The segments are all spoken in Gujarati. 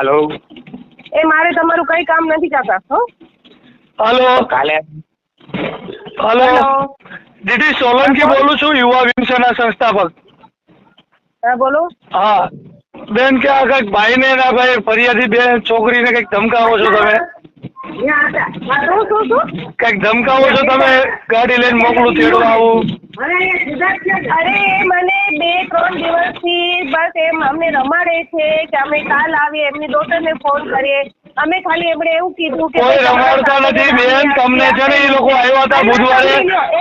હલો એ મારે તમારું કઈ કામ નથી કાકા હો? હલો કાલે. હેલો દીદી સોલંકી બોલું. છું યુવા વિમસેના સંસ્થાપક હા બોલો. હા. બેન કે આ કંઈક ભાઈને ના ભાઈ ફરિયાદી બેન છોકરીને કંઈક ધમકાવો છો તમે? કંઈક ધમકાવો છો તમે? ગાડી લઈને મોકલું તેડવા આવું. અરે મને બે ત્રણ દિવસથી બસ એમ અમને રમાડે છે કે અમે કાલ આવીએ એમની ડોટરને ફોન કરીએ. અમે ખાલી એમણે એવું કીધું કે કોઈ રમાડતા નથી બેન તમને છે ને એ લોકો આવ્યા હતા બુધવારે?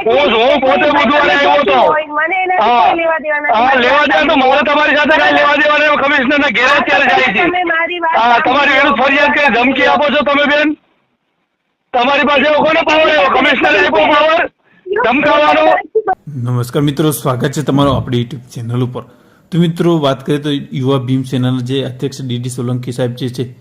હું હું પોતે બુધવારે આવ્યો હતો. મને એને લેવા દેવા નથી. હા લેવા દેવા તો મારે તમારી સાથે કઈ લેવા દેવા નહીં કમિશનર ના ઘેર અત્યારે જાય છે. તમે મારી વાત હા તમારી વિરુદ્ધ ફરિયાદ કરી ધમકી આપો છો તમે બેન? તમારી પાસે કોનો પાવર એવો? કમિશનર પાવર ધમકાવવાનો નમસ્કાર મિત્રો, સ્વાગત છે તમારો આપણી યુટ્યુબ ચેનલ ઉપર. તો મિત્રો, વાત કરીએ તો યુવા ભીમ સેનાના જે અધ્યક્ષ ડીડી સોલંકી સાહેબ જે છે,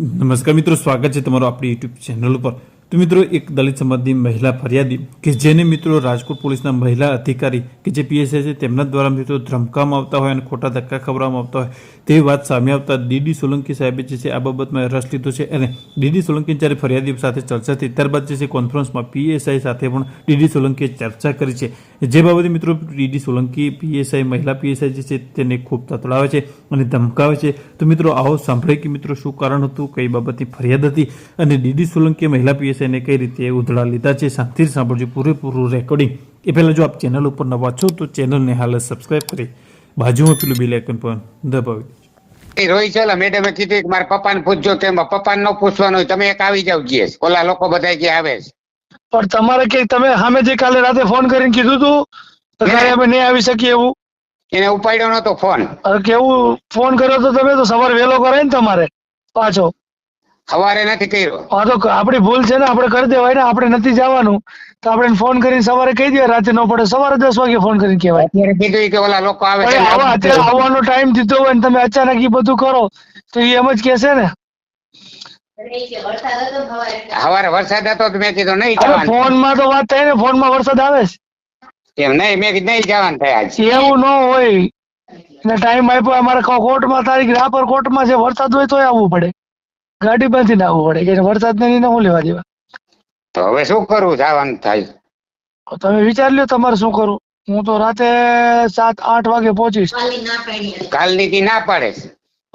નમસ્કાર મિત્રો, સ્વાગત છે તમારો આપણી યુટ્યુબ ચેનલ ઉપર. તો મિત્રો એક દલિત સમાજની મહિલા ફરિયાદી કે જેને મિત્રો રાજકોટ પોલીસના મહિલા અધિકારી કે જે પીએસઆઈ છે તેમના દ્વારા મિત્રો ધમકામાં આવતા હોય અને ખોટા ધક્કા ખવડાવવામાં આવતા હોય તેવી વાત સામે આવતા ડીડી સોલંકી સાહેબે જે છે આ બાબતમાં રસ લીધો છે અને ડીડી સોલંકી જ્યારે ફરિયાદી સાથે ચર્ચા થઈ ત્યારબાદ જે છે કોન્ફરન્સમાં પીએસઆઈ સાથે પણ ડીડી સોલંકીએ ચર્ચા કરી છે. જે બાબતે મિત્રો ડીડી સોલંકી, પીએસઆઈ, મહિલા પીએસઆઈ જે છે તેને ખૂબ તતડાવે છે અને ધમકાવે છે. તો મિત્રો આવો સાંભળે કે મિત્રો શું કારણ હતું, કઈ બાબતની ફરિયાદ હતી અને ડીડી સોલંકીએ મહિલા પીએસઆઈને કઈ રીતે ઉધડા લીધા છે શાંતિથી સાંભળજો પૂરેપૂરું રેકોર્ડિંગ એ પહેલાં જો આપ ચેનલ ઉપર નવા છો તો ચેનલને હાલ સબસ્ક્રાઇબ કરી બાજુમાં પેલું બિલ આઇકન પણ દબાવી દેજો. એ રોહિત ચોલા મેડમે કીધું કે મારા પપ્પાને પૂછજો તેમ પપ્પાને ન પૂછવાનું તમે એક આવી જાવ જીએસ ઓલા લોકો બધા જે આવે છે. પણ તમારે કે તમે સામે જે કાલે રાતે ફોન કરીને કીધું તું તો કાલે અમે નહીં આવી શકીએ એવું? એને ઉપાડ્યો નતો ફોન કેવું ફોન કર્યો તો તમે તો સવારે વહેલો કરાય ને તમારે પાછો. સવારે નથી કર્યો. હા તો આપડી ભૂલ છે ને આપણે કરી દેવાય ને આપણે નથી જવાનું. તો આપણે ફોન કરીને સવારે કહી દે રાતે ન પડે સવારે દસ વાગે ફોન કરીને કહેવાય. અત્યારે કીધું કે ઓલા લોકો આવે છે અત્યારે આવવાનો ટાઈમ દીધો હોય ને તમે અચાનક એ બધું કરો તો એ એમ જ કહેશે ને. સવારે વરસાદ હતો તો મેં કીધું નહીં જવાનું. ફોનમાં તો વાત થાય ને ફોનમાં વરસાદ આવે છે. એમ નહીં મેં કીધું નહીં જવાનું થાય એવું ન હોય. ને ટાઈમ આપ્યો અમારે કોર્ટમાં તારીખ રાપર કોર્ટમાં છે વરસાદ હોય તોય આવવું પડે. ગાડી બાંધીને આવવું પડે કે વરસાદ ને હું લેવા દેવા? હવે શું કરવું જવાનું થાય. તમે વિચાર લ્યો તમારે શું કરવું? હું તો રાતે સાત આઠ વાગે પહોંચીશ. કાલની દી ના પાડે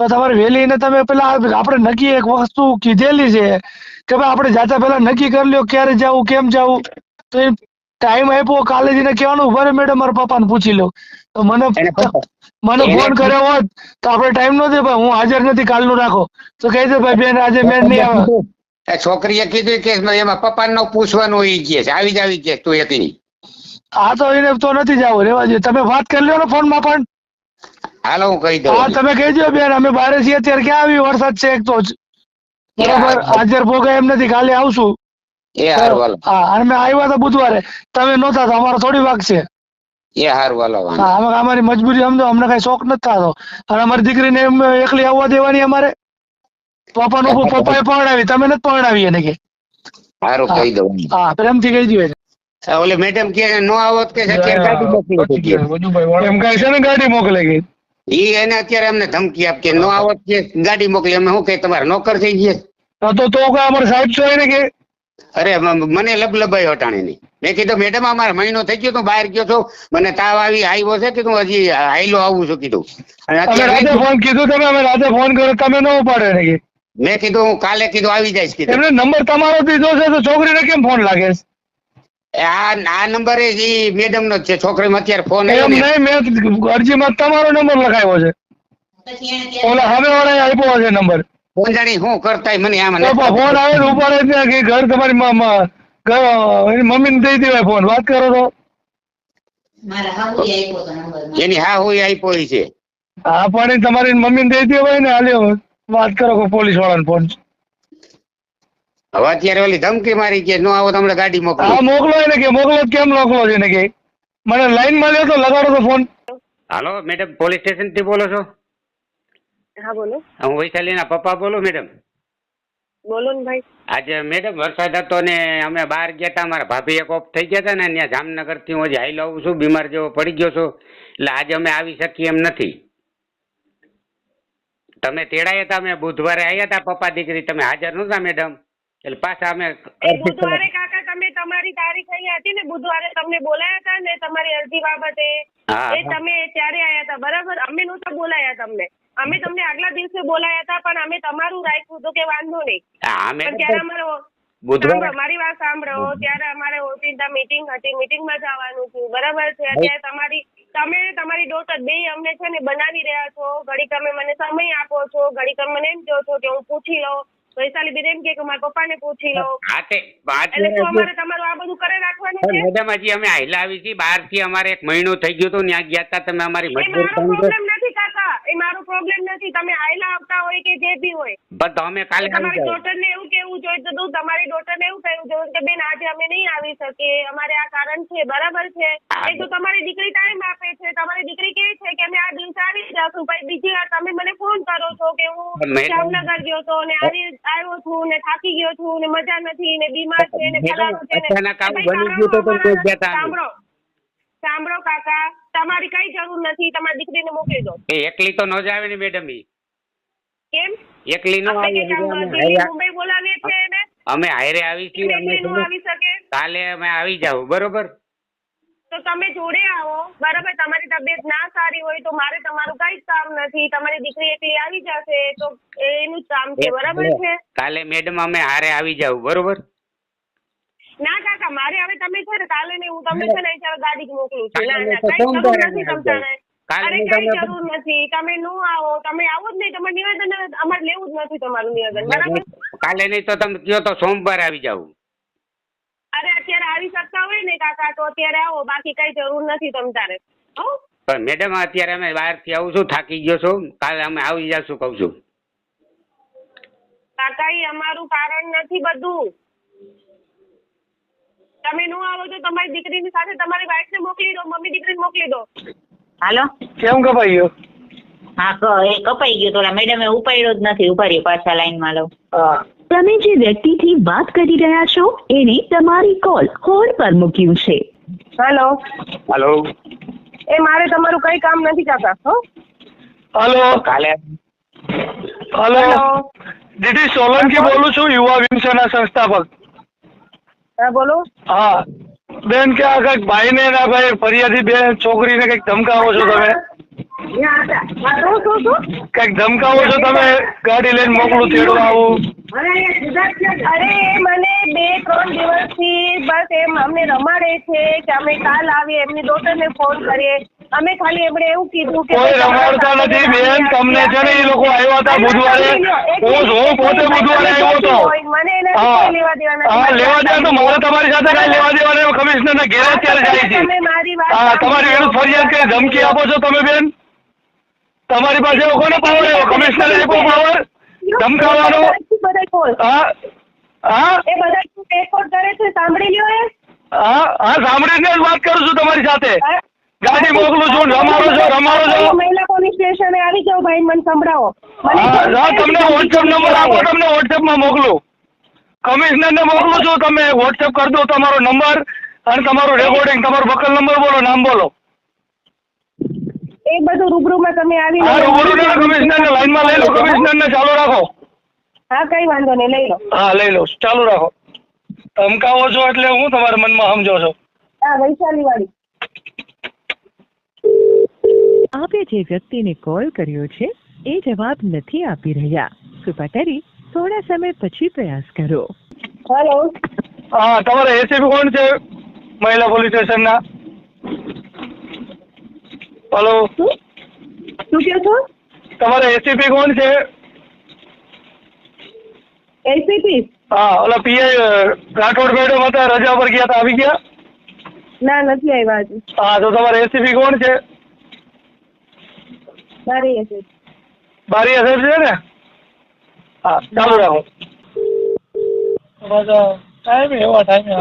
તો તમારે વહેલી ને તમે પેલા આપણે નક્કી એક વસ્તુ કીધેલી છે કે ભાઈ આપણે જાતા પેલા નક્કી કરી લ્યો ક્યારે જવું કેમ જવું? તો એ ટાઈમ આપ્યો કાલે જઈને કહેવાનું ઊભા મેડમ મારા પપ્પાને પૂછી લો. તો મને મને ફોન કર્યો હોત તો આપણે ટાઈમ નો દે ભાઈ હું હાજર નથી કાલનું રાખો. તો કહી દે ભાઈ બેન આજે બેન નહીં આવે. એ છોકરીએ કીધું કે એમાં પપ્પા નો પૂછવાનું હોય કે આવી જ આવી કે તું એકલી આ તો એને તો નથી જવું રેવા જોઈએ તમે વાત કરી લ્યો ને ફોનમાં પણ. હાલો હું કહી હા દઉં તમે કહી દો બેન અમે બહાર છીએ અત્યારે ક્યાં આવી? વરસાદ છે એક તો જ. બરાબર? હાજર ભોગાય એમ નથી કાલે આવશું. એ હારું હાલો. હા અને મેં આવ્યા હતા બુધવારે. તમે નહોતા તો અમારો થોડી વાક છે. એ હારું હાલો વાંધો હા અમે અમારી મજબૂરી સમજો અમને કઈ શોખ નથી થતો. અને અમારી દીકરીને એમ એકલી આવવા દેવાની અમારે? પપ્પાનું પપ્પાએ પરણાવી તમે નથી પરણાવી એને કે? હારું કહી દઉં હા પ્રેમથી કહી દો ઓલે મેડમ કે નો આવત કે છે અત્યારે ગાડી મોકલી હતી? એમ કહે છે ને ગાડી મોકલે કે? ઈ એને અત્યારે અમને ધમકી આપ કે નો આવત કે ગાડી મોકલી. અમે શું કઈ તમારે નોકર થઈ ગયા તો તો કઈ અમારે સાહેબ છો એને કે? અરે મને લબલબાઈ હટાણી નહીં. મેં કીધું મેડમ અમારે મહિનો થઈ ગયો તું બહાર ગયો છો. મને તાવ આવી આવ્યો છે કે તું હજી હાઈલો આવું છું? કીધું. અને રાતે ફોન કીધું તમે અમે રાતે ફોન કર્યો તમે ન ઉપાડે એને મેં કીધું હું કાલે કીધું આવી જઈશ કીધું. એમને નંબર તમારો દીધો છે તો છોકરીને કેમ ફોન લાગે આ આ નંબર ઈ મેડમ નો જ છે છોકરીમાં અત્યારે ફોન આવ્યો એમ નહીં મેં અરજીમાં તમારો નંબર લખાયો છે. ઓલા હવે વાળા આપ્યો છે નંબર. ફોન જાણી શું કરતા મને આ મને ફોન આવે ને ઉપાડે ત્યાં કે ઘર તમારી મ- મમ્મી ને મમ્મીને દઈ દેવાય ફોન. વાત કરો તો. મારા હાહુએ આપ્યો એની હા હોય ઈ છે. હા પણ એ તમારી મમ્મીને દઈ દેવાય ને હાલ્યો વાત કરો પોલીસ વાળાને ફોન. હવે અત્યારે ઓલી ધમકી મારી કે નો આવો તમને ગાડી મોકલો. હા મોકલો મોકલો એને કે મોકલો કેમ મોકલો છે એને કે? મને લાઈનમાં લ્યો તો લગાડો તો ફોન. હાલો મેડમ પોલીસ સ્ટેશનથી બોલો છો? હા બોલો. હું વૈશાલીના પપ્પા બોલું મેડમ? બોલો ને ભાઈ. આજે મેડમ વરસાદ હતો ને અમે બહાર ગયા હતા મારા ભાભી એક ઓફ થઈ ગયા હતા ને ત્યાં જામનગરથી હું હજી લઉં છું બીમાર જેવો પડી ગયો છું. એટલે આજે અમે આવી શકીએ એમ નથી. તમે તેડાયા હતા અમે બુધવારે આવ્યા હતા પપ્પા દીકરી તમે હાજર નહોતા મેડમ. એટલે પાછા અમે બુધવારે કાકા તમે તમારી તારીખ અહીંયા હતી ને બુધવારે તમને બોલાયા હતા ને તમારી અરજી બાબતે. એ તમે ત્યારે આયા હતા બરાબર? અમે નહોતા બોલાયા તમને. અમે તમને આગલા દિવસે બોલાયા હતા પણ અમે તમારું રાખ્યું હતું કે વાંધો નહીં. પણ ત્યારે અમારો બુધવારે મારી વાત સાંભળો. ત્યારે અમારે ઓચિંતા મીટિંગ હતી મીટિંગમાં જવાનું હતું બરાબર છે? અત્યારે તમારી તમે તમારી ડોટર બે અમને છે ને બનાવી રહ્યા છો. ઘડી તમે મને સમય આપો છો. ઘડી તમે મને એમ કહો છો કે હું પૂછી લઉં. વૈશાલી બેન કે મારા પપ્પાને પૂછી લો એટલે શું અમારે તમારું આ બધું કરે રાખવાનું છે? મેડમ હજી અમે હાઈલા આવી છીએ. બહારથી અમારે એક મહિનો થઈ ગયો તો ત્યાં ગયા હતા તમે અમારી એ મજબૂર મારો પ્રોબ્લેમ નથી કાકા એ મારો પ્રોબ્લેમ નથી. તમે આયલા આવતા હોય કે જે બી હોય. પણ તમે કાલે તમારી ડોટર ને એવું કેવું જોઈએ તો તમારી ડોટર ને એવું કહેવું જોઈએ કે બેન આજે અમે નહીં આવી શકીએ. અમારે આ કારણ છે બરાબર છે? હા. એ તો તમારી દીકરી ટાઈમ આપે છે. તમારી દીકરી કે છે કે અમે આ દિવસે આવી જશું પછી બીજી વાર તમે મને ફોન કરો છો કે હું જામનગર ગયો તો ને આવી આવ્યો છું ને થાકી ગયો છું ને મજા નથી ને બીમાર છે ને ફલાણું છે ને. સાંભળો. સાંભળો કાકા. તમારી કઈ જરૂર નથી તમારી દીકરીને મોકલી દો. એ એકલી તો ન જ આવે ને મેડમ ઈ. કેમ? એકલી ન આવે મુંબઈ બોલાવે છે એને? અમે હારે આવી છીએ અમે આવી શકે? કાલે અમે આવી જાવ બરોબર? તો તમે જોડે આવો બરાબર? તમારી તબિયત ના સારી હોય તો મારે તમારું કઈ કામ નથી. તમારી દીકરી એકલી આવી જશે તો એનું કામ છે બરાબર છે? કાલે મેડમ અમે હારે આવી જાવ બરોબર? ના કાકા મારે હવે તમે છે ને કાલે નહીં હું તમને છે ને અહીંયા ગાડી જ મોકલું છું. ના ના કઈ જરૂર નથી કાલે અરે કઈ જરૂર નથી. તમે નો આવો તમે આવો જ નહીં તમારે નિવેદન અમારે લેવું જ નથી તમારું નિવેદન બરાબર? કાલે નહીં તો તમે કયો તો સોમવારે આવી જાવ અરે અત્યારે આવી શકતા હોય ને કાકા તો અત્યારે આવો બાકી કઈ જરૂર નથી તમ તારે હો? પણ મેડમ અત્યારે અમે બહારથી આવું છું થાકી ગયો છું. કાલે અમે આવી જશું કહું છું. કાકા એ અમારું કારણ નથી બધું. તમે નો આવો તો તમારી દીકરીની સાથે તમારી વાઈફને મોકલી દો મમ્મી દીકરીને મોકલી દો. હાલો? કેમ કપાઈ ગયો? હા ક એ કપાઈ ગયો તો મેડમે ઉપાડ્યો જ નથી ઉપાડી પાછા લાઈનમાં લઉં. તમે જે વ્યક્તિથી વાત કરી રહ્યા છો એને તમારી કોલ હોલ્ડ પર મૂક્યું છે. હેલો. હેલો. એ મારે તમારું કઈ કામ નથી કાકા હો? હેલો. કાલે. હલો. દીદી સોલંકી બોલું છું યુવા વિમસેના સંસ્થાપક. હા બોલો. હા. બેન કે આ કંઈક ભાઈને ના ભાઈ ફરિયાદી બેન છોકરીને કંઈક ધમકાવો છો તમે? શું શું શું? કંઈક ધમકાવો છો તમે? ગાડી લઈને મોકલું તેડું આવું. અરે મને બે ત્રણ દિવસથી બસ એમ અમને રમાડે છે કે અમે કાલ આવીએ એમની ડોટરને ફોન કરીએ. અમે ખાલી એમણે એવું કીધું કે કોઈ રમાડતા નથી બેન. તમને છે ને એ લોકો આવ્યા હતા બુધવારે? હું હું પોતે બુધવારે આવ્યો હતો. મને લેવા દેવાના હા લેવા દેવા તો મારે તમારી સાથે કઈ લેવા દેવા નહીં કમિશનર ના ઘેર અત્યારે જાય છે. હા તમારી વિરુદ્ધ ફરિયાદ કરી ધમકી આપો છો તમે બેન. તમારી પાસે એવો કોને પાવર એવો? કમિશનર એવો પાવર ધમકાવવાનો? હા હા. એ બધા રેકોર્ડ કરે છે? સાંભળી લ્યો એ. હા હા સાંભળીને જ વાત કરું છું તમારી સાથે. ગાડી મોકલું છું રમાડો છો રમાડો છો. મહિલા પોલીસ સ્ટેશને આવી જાઓ ભાઈ મને સંભળાવો. તમને વોટ્સએપ નંબર આપો તમને વોટ્સએપમાં મોકલું. કમિશનરને મોકલું છું તમે વોટ્સએપ કરી દો તમારો નંબર અને તમારું રેકોર્ડિંગ તમારો વકલ નંબર બોલો નામ બોલો. એ બધું રૂબરૂમાં તમે આવી હા રૂબરૂ ને કમિશનરને લાઈનમાં લઈ લો કમિશનરને ચાલુ રાખો. હા કઈ વાંધો નહીં લઈ લો. હા લઈ લો ચાલુ રાખો. ધમકાવો છો એટલે હું તમારા મનમાં સમજો છો. હા વૈશાલી વાળી આપે જે વ્યક્તિને કોલ કર્યો છે એ જવાબ નથી આપી રહ્યા. કૃપા કરી થોડા સમય પછી પ્રયાસ કરો. હેલો હા તમારા એસીપી કોણ છે? મહિલા પોલીસ સ્ટેશનના. હેલો શું? કહો છો? તમારા એસીપી કોણ છે? એસીપી હા ઓલા પીઆઈ રાઠોડ મેડમ હતા રજા પર ગયા હતા આવી ગયા? ના નથી આવ્યા હા તો તમારા એસીપી કોણ છે? મારી હશે. બારી હશે છે ને? હા ચાલુ રાખો. ટાઈમ એવા ટાઈમે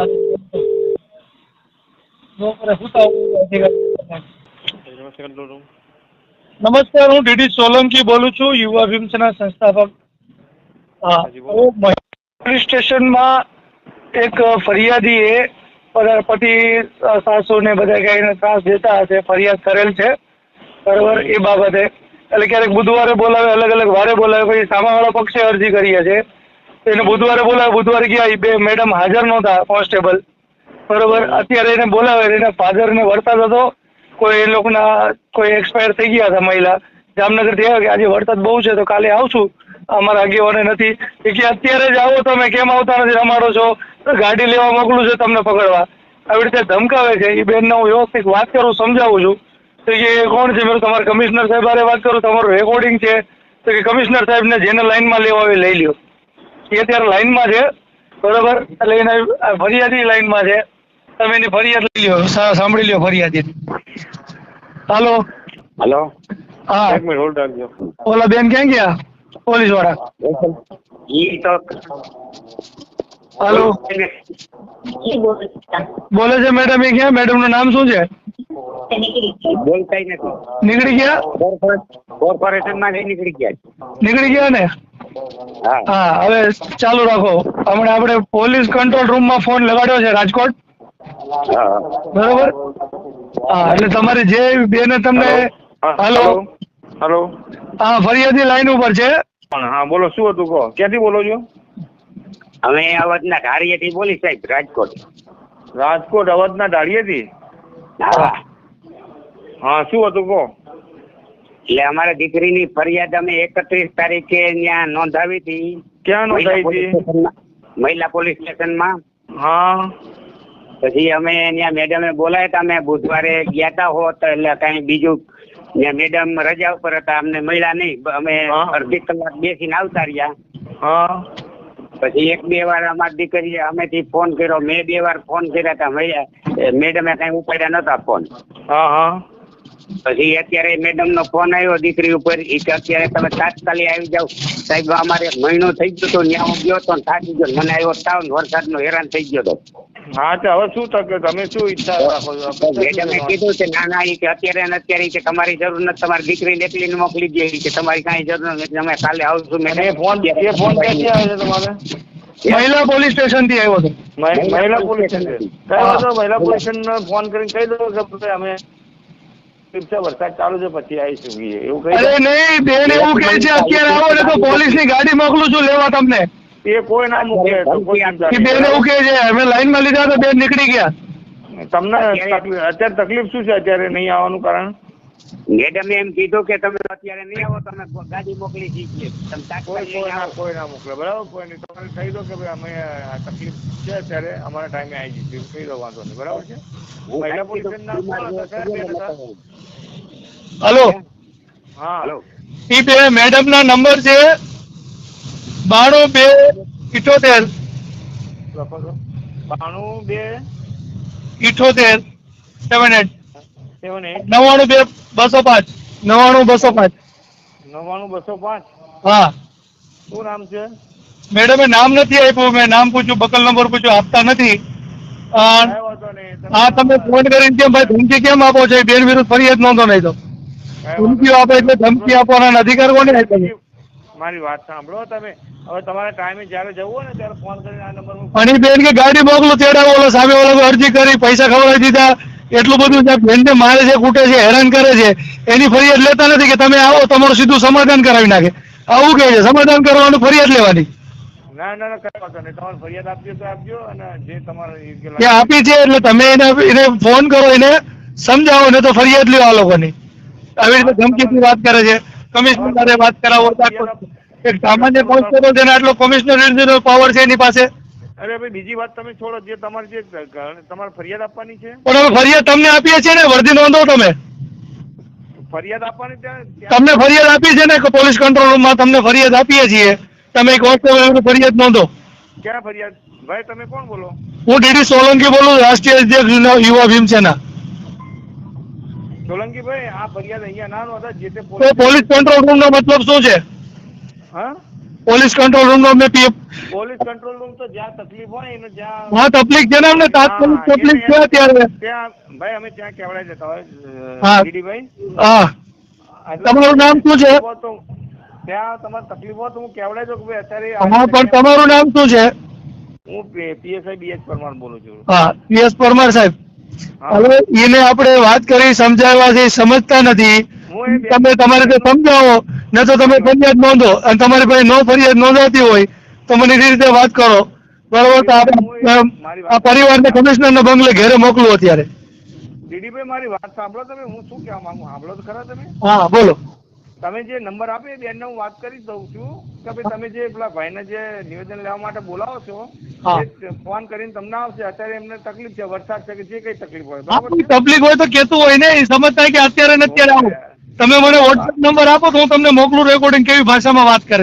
નમસ્કાર હું ડીડી સોલંકી બોલું છું યુવા ભીમસેના સંસ્થાપક. પોલીસ સ્ટેશનમાં એક ફરિયાદીએ પતિ સાસુ ને બધા કઈને ત્રાસ દેતા હશે ફરિયાદ કરેલ છે. બરોબર એ બાબતે. એટલે ક્યારેક બુધવારે બોલાવે અલગ અલગ વારે બોલાવે પછી સામાવાળા પક્ષે અરજી કરીએ છે એને બુધવારે બોલાવે બુધવારે ગયા એ બે મેડમ હાજર નહોતા કોન્સ્ટેબલ. બરોબર અત્યારે એને બોલાવે એના ફાધરને વરસાદ હતો. કોઈ એ લોકોના કોઈ એક્સપાયર થઈ ગયા હતા મહિલા. જામનગરથી આવ્યા કે આજે વરસાદ બહુ છે તો કાલે આવશું. અમારા આગેવાને નથી. એ કે અત્યારે જ આવો તમે કેમ આવતા નથી? રમાડો છો. તો ગાડી લેવા મોકલું છે તમને પકડવા. આવી રીતે ધમકાવે છે. એ બેનને હું વ્યવસ્થિત વાત કરું સમજાવું છું. તો કે કોણ છે? મેં તમારા કમિશનર સાહેબ આરે વાત કરું તમારું રેકોર્ડિંગ છે. તો કે કમિશનર સાહેબને જેને લાઈનમાં લેવા આવે લઈ લ્યો. એ અત્યારે લાઈનમાં છે બરોબર? એટલે એને ફરિયાદી લાઈનમાં છે. તમે એની ફરિયાદ લઈ લ્યો સાંભળી લ્યો ફરિયાદી હાલો? હાલો? હા. એક મિનિટ હોલ્ડ રાખજો. ઓલા બેન ક્યાં ગયા? પોલીસવાળા ઈ તો હાલો બોલે છે. મેડમ એ ક્યાં? મેડમનું નામ શું છે? નીકળી બોલતાય નથી નીકળી ગયા? કોર્પોરેશનમાં નીકળી ગયા નીકળી ગયા ને? હા હવે ચાલુ રાખો. હમણાં આપણે પોલીસ કંટ્રોલ રૂમમાં ફોન લગાડ્યો છે રાજકોટ. બરોબર? હા એટલે તમારી જે બેને તમને હાલો હેલો હા ફરિયાદી લાઈન ઉપર છે. હા બોલો શું હતું કહો? ક્યાંથી બોલો છો? અમે અવધના ધારીએથી બોલી સાહેબ રાજકોટ. રાજકોટ અવધના ઢાળીએથી હા. હા શું હતું કહો? એટલે અમારા દીકરીની ફરિયાદ અમે એકત્રીસ તારીખે ત્યાં નોંધાવી હતી. ક્યાં નોંધાવી હતી? મહિલા પોલીસ સ્ટેશનમાં- હા. પછી અમે ત્યાં મેડમે બોલાયા હતા. અમે બુધવારે ગયા હતા હોત એટલે કઈ બીજું ત્યાં મેડમ રજા ઉપર હતા. અમને મળ્યા નહીં. અમે અડધી કલાક બેસીને આવતા રહ્યા. હા. પછી એક બે વાર અમારી દીકરીએ અમેથી ફોન કર્યો. મેં બે વાર ફોન કર્યા હતા મેડમે કઈ ઉપાડ્યા નતા ફોન હા હા. પછી અત્યારે મેડમ નો ફોન આવ્યો દીકરી ઉપર. એ કે અત્યારે તમે તાત્કાલિક આવી જાવ સાહેબ અમારે મહિનો થઈ ગયો તો ત્યાં હું ગયો તો થાકી ગયો. મને આવ્યો તાવ વરસાદ નો હેરાન થઈ ગયો તો. હા તો હવે શું તકે તમે શું ઈચ્છા રાખો છો? મેડમે કીધું છે ના ના એ કે અત્યારે ને અત્યારે કે તમારી જરૂર નથી. તમારી દીકરીને એકલી મોકલી દે. કે તમારી કાંઈ જરૂર નથી. અમે કાલે આવશું મેં ફોન એ ફોન ક્યાંથી આવ્યો છે તમારે? મહિલા પોલીસ સ્ટેશનથી આવ્યો હતો. મહિલા પોલીસ સ્ટેશન. કઈ વાંધો મહિલા પોલીસ સ્ટેશન ફોન કરીને કહી દો કે અમે છે? વરસાદ ચાલુ છે પછી આવીશું. એવું કહી અરે નહીં બેન એવું કે છે અત્યારે આવો ને તો પોલીસની ગાડી મોકલું છું લેવા તમને. એ કોઈ ના મૂકે બેન એવું કે છે અમે લાઈનમાં લીધા તો બેન નીકળી ગયા. તમને અત્યારે તકલીફ શું છે અત્યારે નહીં આવવાનું કારણ? મેડમે એમ કીધું કે તમે અત્યારે નહીં આવો તમે ગાડી મોકલી દીધી. તમે કોઈ તાત્કાલિક કોઈ ના કોઈ ના મોકલે બરાબર? કોઈ નહીં. તમારે કહી દો કે ભાઈ અમે આ તકલીફ છે ત્યારે અમારા ટાઈમે આવી જઈશું કહી દો વાંધો નહીં. બરાબર છે? હું મહિલા પોલીસ? હલો? હા. હલો. ઈ બે મેડમ ના નંબર છે બાણું બે ઇઠોતેર. બાણું બે ઇઠોતેર સેવન એટ સેવન એટ નવ્વાણું બે બસો પાંચ. નવાણું બસો પાંચ. નવાણું બસો પાંચ? હા. શું નામ છે? મેડમે નામ નથી આપ્યું મેં નામ પૂછ્યું બકલ નંબર પૂછ્યું આપતા નથી. હા તમે ફોન કરીને કેમ ભાઈ ધમકી કેમ આપો છો? બેન વિરુદ્ધ ફરિયાદ નોંધો નહીં તો. ધમકી આપે એટલે ધમકી આપવાના અધિકાર કોને આપ્યા મારી વાત સાંભળો તમે. હવે તમારા ટાઈમે જયારે જવું હોય ને ત્યારે ફોન કરીને આ નંબર અણી બેન કે ગાડી મોકલું તેડાવો ઓલો સામે ઓલો અરજી કરી પૈસા ખવડાવી દીધા. એટલું બધું છે બેનને મારે છે કૂટે છે હેરાન કરે છે એની ફરિયાદ લેતા નથી કે તમે આવો તમારું સીધું સમાધાન કરાવી નાખે. આવું કહે છે સમાધાન કરવાનું ફરિયાદ લેવાની. ના ના ના કઈ વાંધો નહીં. તમારે ફરિયાદ આપજો તો આપજો અને જે તમારે યોગ્ય એ લાગે આપી છે એટલે તમે એને એને ફોન કરો એને સમજાવો ને તો ફરિયાદ લ્યો આ લોકોની. આવી રીતે ધમકીથી વાત કરે છે. કમિશનર વાત કરાવો એક સામાન્ય કોન્સ્ટેબલ કરો ને આટલો કમિશનર પાવર છે એની પાસે. અરે ભાઈ બીજી વાત તમે છોડો જે તમારે જે તમારે ફરિયાદ આપવાની છે? પણ અમે ફરિયાદ તમને આપીએ છીએ ને વર્દી નોંધો તમે. ફરિયાદ આપવાની તમને ફરિયાદ આપી છે ને કે પોલીસ કંટ્રોલ રૂમમાં તમને ફરિયાદ આપીએ છીએ? તમે એક વિરુદ્ધ ફરિયાદ નોંધો. ક્યાં ફરિયાદ? ભાઈ તમે કોણ બોલો? હું ડીડી સોલંકી બોલું રાષ્ટ્રીય અધ્યક્ષ યુવા- યુવા ભીમસેના. સોલંકી ભાઈ આ ફરિયાદ અહીંયા ના નોંધા જે તે પોલીસ કંટ્રોલ રૂમ નો મતલબ શું છે? હા? પોલીસ કંટ્રોલ રૂમ નો મેં પી- પોલીસ કંટ્રોલ રૂમ તો જ્યાં તકલીફ હોય એને જ્યાં હા તકલીફ છે ને અમને તાત્કાલિક તકલીફ છે અત્યારે ત્યાં ભાઈ અમે ત્યાં કેવડાય જતા હોય હા. હા. તમારું નામ શું છે? ત્યાં તમારે તકલીફ હોય તો હું કેવડાય જો કે ભાઈ અત્યારે હા પણ તમારું નામ શું છે? હું પીએસઆઈ બીએચ પરમાર બોલું છું. હા પીએસ પરમાર સાહેબ. હવે એને આપણે વાત કરી સમજાવવાથી સમજતા નથી. તમે તમારે તે સમજાવો. ન તો તમે ફરિયાદ નોંધો. અને તમારી પાસે નો ફરિયાદ નોંધાતી હોય તો મને એ રીતે વાત કરો. બરોબર? તો આ પરિવારને કમિશનરના બંગલે ઘેરે મોકલું અત્યારે. દીદીભાઈ મારી વાત સાંભળો તમે. હું શું કહેવા માંગુ? સાંભળો તો ખરા તમે. હા બોલો. તમે જે નંબર આપે બેનને હું વાત કરી દઉં છું કે ભાઈ તમે જે પેલા ભાઈને જે નિવેદન લેવા માટે બોલાવો છો ફોન કરીને તમને આવશે. અત્યારે એમને તકલીફ છે વરસાદ છે કે જે કઈ તકલીફ હોય. તકલીફ હોય તો કેતું હોય ને. એ સમજતા કે અત્યારે ને અત્યારે આવો. તમે મને વોટ્સએપ નંબર આપો તો હું તમને મોકલું રેકોર્ડિંગ કેવી ભાષામાં વાત કરે